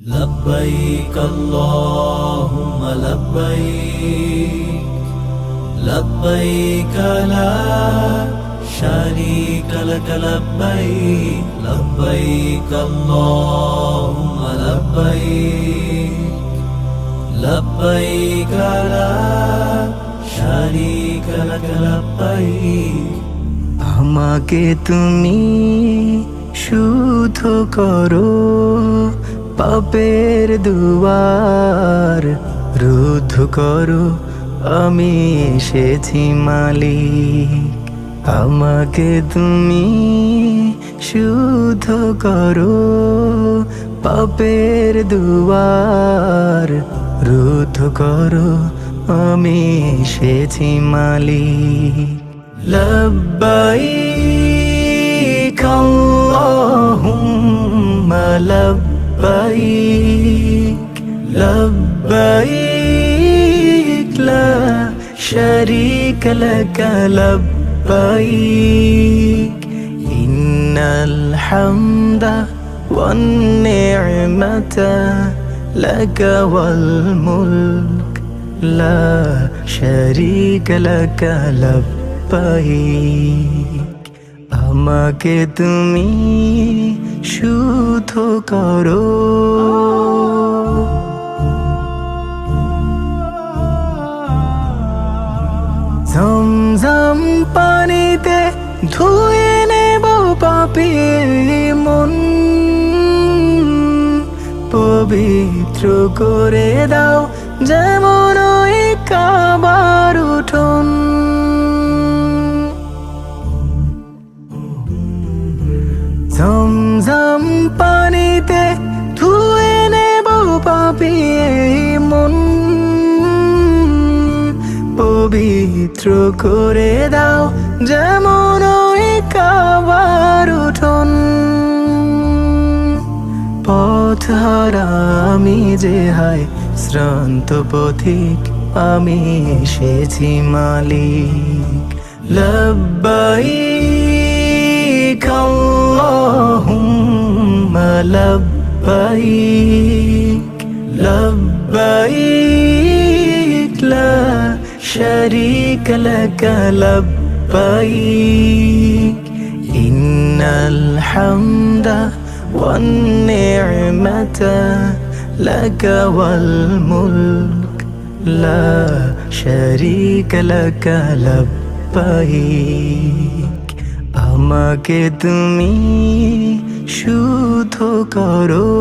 لبيك اللهم لبيك لبيك لا شريك لك لبيك لبيك اللهم لبيك لبيك لا شريك لك لبيك আমাকে তুমি শুদ্ধ করো পাপের দুয়ার রুদ্ধ করো, আমি এসেছি মালিক। আমাকে তুমি শুদ্ধ করো, পাপের দুয়ার রুদ্ধ করো, আমি এসেছি মালিক। লব্বাই কল্লাহুম্মা লব্বাই لبيك لبيك لا شريك لك لبيك إن الحمد والنعمة لك والملك لا شريك لك لبيك আমাকে তুমি শুদ্ধ করো। ঝমঝম পানিতে ধুয়ে নেব পাপি মন। পবিত্র করে দাও যেমন ওই কাবার উঠোন। মন পবিত্র করে দাও যেমন ওই কাবার উঠন। পথ আমি যে হায়, শ্রান্ত পথিক আমি এসেছি মালিক। লব্বাই খাল্লাহুম্মা লব্বাইক شريك لك لبيك إن الحمد والنعمة لك والملك لا شريك لك لبيك আমাকে তুমি শুদ্ধ করো